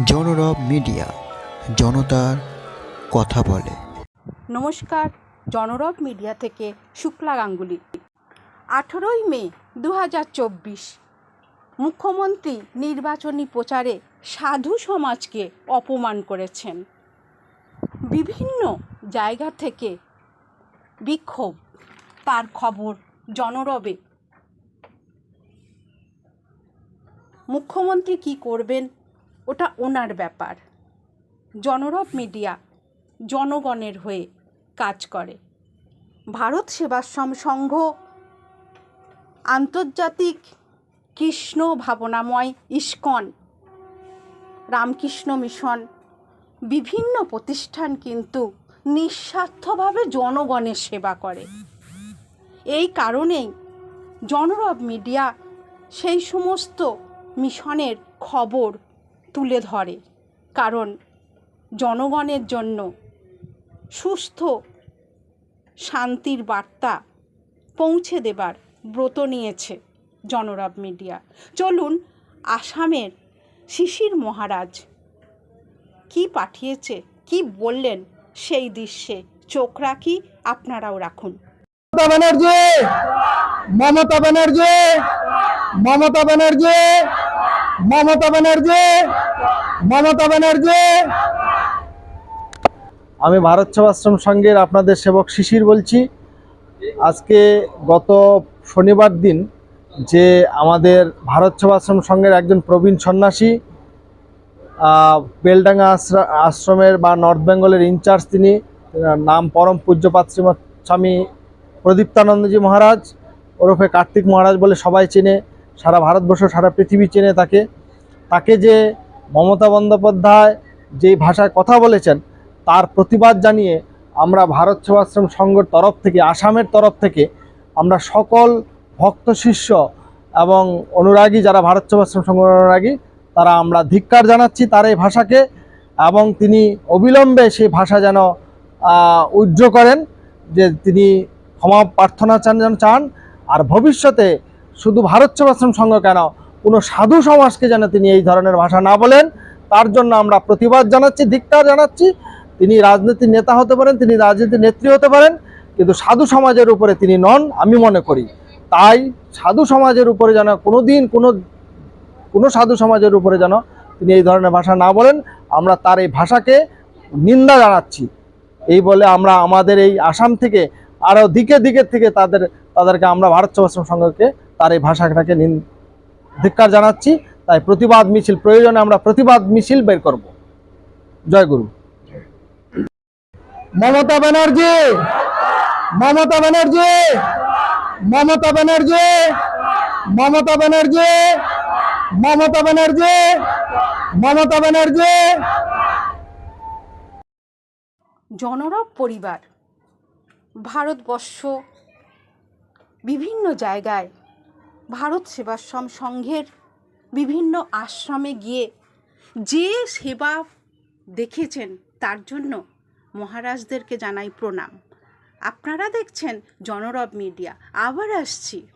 জনরব media, জনতার কথা বলে। নমস্কার, জনরব মিডিয়া থেকে শুক্লা গাঙ্গুলি। আঠেরোই মে দু হাজার চব্বিশ, মুখ্যমন্ত্রী নির্বাচনী প্রচারে সাধু সমাজকে অপমান করেছেন। বিভিন্ন জায়গা থেকে বিক্ষোভ, তার খবর জনরবে। মুখ্যমন্ত্রী কি করবেন ওটা ওনার ব্যাপার। জনরব মিডিয়া জনগণের হয়ে কাজ করে। ভারত সেবাশ্রম সংঘ আন্তর্জাতিক কৃষ্ণ ভাবনাময় ইস্কন, রামকৃষ্ণ মিশন বিভিন্ন প্রতিষ্ঠান কিন্তু নিঃস্বার্থভাবে জনগণের সেবা করে। এই কারণেই জনরব মিডিয়া সেই সমস্ত মিশনের খবর তুলে ধরে। কারণ জনগণের জন্য সুস্থ শান্তির বার্তা পৌঁছে দেবার ব্রত নিয়েছে জনরব মিডিয়া। চলুন আসামের শিশির মহারাজ কি পাঠিয়েছে, কি বললেন সেই দৃশ্যে চোখ রাখি আপনারাও রাখুন। মমতা ব্যানার্জি! মমতা ব্যানার্জি! মমতা ব্যানার্জি! মমতা ব্যানার্জি মমতা ব্যানার্জি। আমি ভারত সেবাশ্রম সংঘের আপনাদের সেবক শিশির বলছি। আজকে গত শনিবার দিন যে আমাদের ভারত সেবাশ্রম সংঘের একজন প্রবীণ সন্ন্যাসী বেলডাঙ্গা আশ্রা- আশ্রমের বা নর্থ বেঙ্গলের ইনচার্জ তিনি নাম পরম পূজ্যপাত স্বামী প্রদীপ্তানন্দজি মহারাজ, ওরফে কার্তিক মহারাজ বলে সবাই চেনে। সারা ভারতবর্ষ, সারা পৃথিবী চেনে তাকে। তাকে যে মমতা বন্দ্যোপাধ্যায় যেই ভাষায় কথা বলেছেন, তার প্রতিবাদ জানিয়ে আমরা ভারত সেবাশ্রম সংঘের তরফ থেকে, আসামের তরফ থেকে আমরা সকল ভক্ত, শিষ্য এবং অনুরাগী যারা ভারত সেবাশ্রম সংঘ অনুরাগী, তারা আমরা ধিক্কার জানাচ্ছি তার এই ভাষাকে এবং তিনি অবিলম্বে সেই ভাষা যেন উজ্জ্ব করেন, যে তিনি ক্ষমা প্রার্থনা চান, যেন চান, আর ভবিষ্যতে শুধু ভারত সেবাশ্রম সংঘ কেন? কোনো সাধু সমাজকে যেন তিনি এই ধরনের ভাষা না বলেন, তার জন্য আমরা প্রতিবাদ জানাচ্ছি, ধিক্কার জানাচ্ছি। তিনি রাজনীতির নেতা হতে পারেন, তিনি রাজনীতির নেত্রী হতে পারেন, কিন্তু সাধু সমাজের উপরে তিনি নন, আমি মনে করি। তাই সাধু সমাজের উপরে যেন কোনো দিন কোনো কোনো সাধু সমাজের উপরে যেন তিনি এই ধরনের ভাষা না বলেন, আমরা তার এই ভাষাকে নিন্দা জানাচ্ছি। এই বলে আমরা আমাদের এই আসাম থেকে আরও দিকে দিকের থেকে তাদের তাদেরকে আমরা ভারত সেবাশ্রম সংঘকে তার এই ভাষাটাকে নিন ধিক্কার জানাচ্ছি। তাই প্রতিবাদ মিছিল প্রয়োজনে আমরা প্রতিবাদ মিছিল বের করব। জয় গুরু। মমতা ব্যানার্জি! মমতা ব্যানার্জি! মমতা ব্যানার্জি! মমতা ব্যানার্জি! মমতা ব্যানার্জি! মমতা ব্যানার্জি! জনরব পরিবার ভারতবর্ষ বিভিন্ন জায়গায় ভারত সেবাশ্রম সংঘের বিভিন্ন আশ্রমে গিয়ে যে সেবা দেখেছেন, তার জন্য মহারাজদেরকে জানাই প্রণাম। আপনারা দেখছেন জনরব মিডিয়া। আবার আসছি।